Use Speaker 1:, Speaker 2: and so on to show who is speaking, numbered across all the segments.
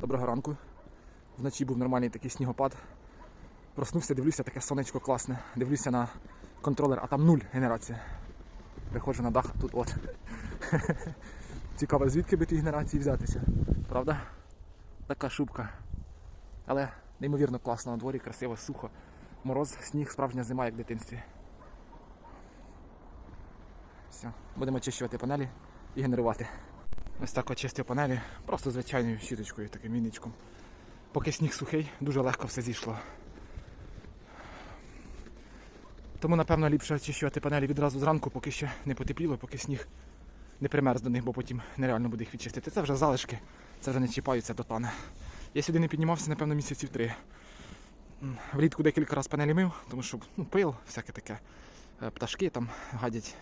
Speaker 1: Доброго ранку. Вночі був нормальний такий снігопад. Проснувся, дивлюся, таке сонечко класне. Дивлюся на контролер, а там нуль генерація. Виходжу на дах, тут от. Цікаво, звідки би ті генерації взятися. Правда? Така шубка. Але неймовірно класно на дворі, красиво, сухо. Мороз, сніг, справжня зима, як в дитинстві. Все, будемо очищувати панелі і генерувати. Ось так очистив панелі, просто звичайною щіточкою, таким мінічком. Поки сніг сухий, дуже легко все зійшло. Тому, напевно, ліпше очищувати панелі відразу зранку, поки ще не потепліло, поки сніг не примерз до них, бо потім нереально буде їх відчистити. Це вже залишки, це вже не чіпаються до тане. Я сюди не піднімався, напевно, місяців три. Влітку декілька разів панелі мив, тому що ну, пил, всяке таке, е, пташки там гадять.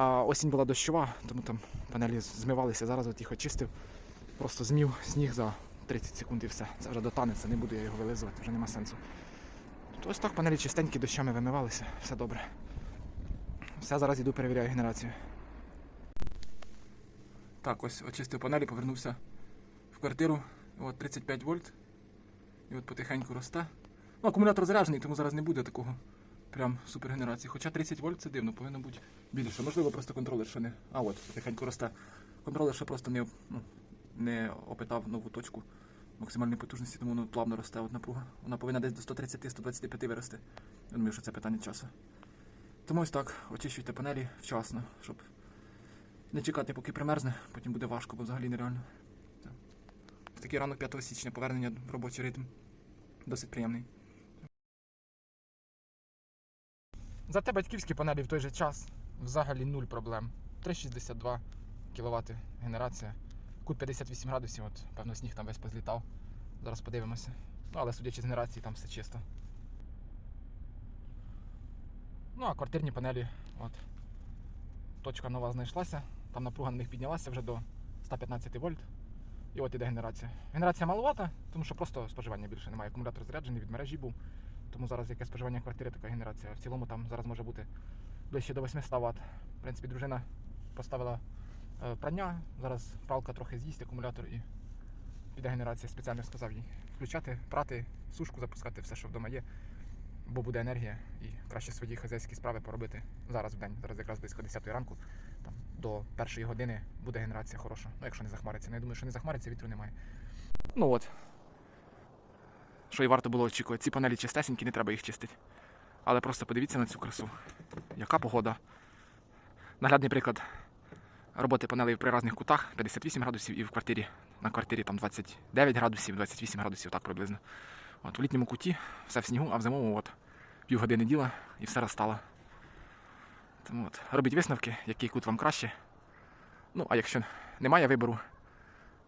Speaker 1: А осінь була дощова, тому там панелі змивалися. Зараз от їх очистив. Просто змів сніг за 30 секунд і все. Це вже дотанеться, не буду я його вилизувати, вже нема сенсу. То ось так панелі чистенькі дощами вимивалися, все добре. Все, зараз йду перевіряю генерацію. Так, ось очистив панелі, повернувся в квартиру. От 35 вольт. І от потихеньку росте. Ну, акумулятор заряджений, тому зараз не буде такого прям супергенерації. Хоча 30 вольт це дивно, повинно бути більше. Можливо, просто контролер ще не. А от, потихеньку росте. Контролер ще просто не, ну, не опитав нову точку максимальної потужності, тому воно плавно росте от напруга. Вона повинна десь до 130-125 вирости. Я думаю, що це питання часу. Тому ось так, очищуйте панелі вчасно, щоб не чекати, поки примерзне, потім буде важко, бо взагалі нереально. Так. Такий ранок 5 січня повернення в робочий ритм. Досить приємний. Зате батьківські панелі в той же час взагалі нуль проблем. 3,62 кВт генерація. Кут 58 градусів, от, певно, сніг там весь позлітав. Зараз подивимося. Ну, але судячи з генерації, там все чисто. Ну, а квартирні панелі, от. Точка нова знайшлася. Там напруга на них піднялася вже до 115 вольт. І от іде генерація. Генерація маловата, тому що просто споживання більше немає. Акумулятор заряджений від мережі був. Тому зараз яке споживання квартири, така генерація. В цілому там зараз може бути ближче до 800 Вт. В принципі, дружина поставила е, прання. Зараз пралка трохи з'їсть акумулятор і піде генерація. Спеціально сказав їй включати, прати, сушку запускати, все, що вдома є. Бо буде енергія і краще свої хазяйські справи поробити зараз в день. Зараз якраз близько 10 ранку, там, до першої години буде генерація хороша. Ну, якщо не захмариться. Ну, я думаю, що не захмариться, вітру немає. Ну от. Що і варто було очікувати. Ці панелі чистесенькі, не треба їх чистити. Але просто подивіться на цю красу. Яка погода. Наглядний приклад роботи панелей при різних кутах 58 градусів і в квартирі. На квартирі там 29 градусів, 28 градусів, так приблизно. От в літньому куті все в снігу, а в зимовому от півгодини діла і все розстало. Тому от, робіть висновки, який кут вам краще. Ну, а якщо немає вибору,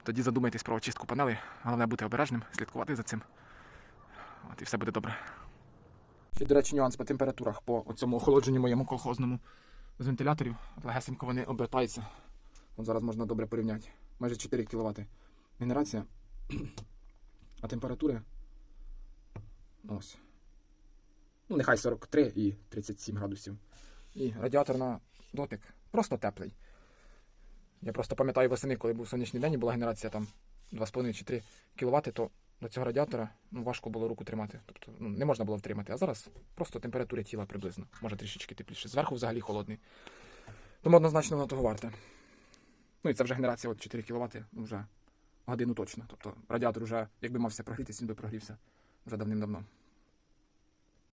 Speaker 1: тоді задумайтесь про очистку панелей. Головне бути обережним, слідкувати за цим. От і все буде добре. Ще, до речі, нюанс по температурах по цьому охолодженні моєму колхозному з вентиляторів. Легесенько вони обертаються. От зараз можна добре порівняти. Майже 4 кВт генерація. А температури. Ось. Ну, нехай 43 і 37 градусів. І радіатор на дотик просто теплий. Я просто пам'ятаю восени, коли був сонячний день і була генерація там 2,5 чи 3 кВт, то до цього радіатора ну, важко було руку тримати. Тобто ну, не можна було втримати. А зараз просто температура тіла приблизно, може трішечки тепліше. Зверху взагалі холодний. Тому однозначно воно того варте. Ну і це вже генерація от 4 кВт, ну, вже годину точно. Тобто радіатор вже, якби мався прогрітися, він би прогрівся вже давним-давно.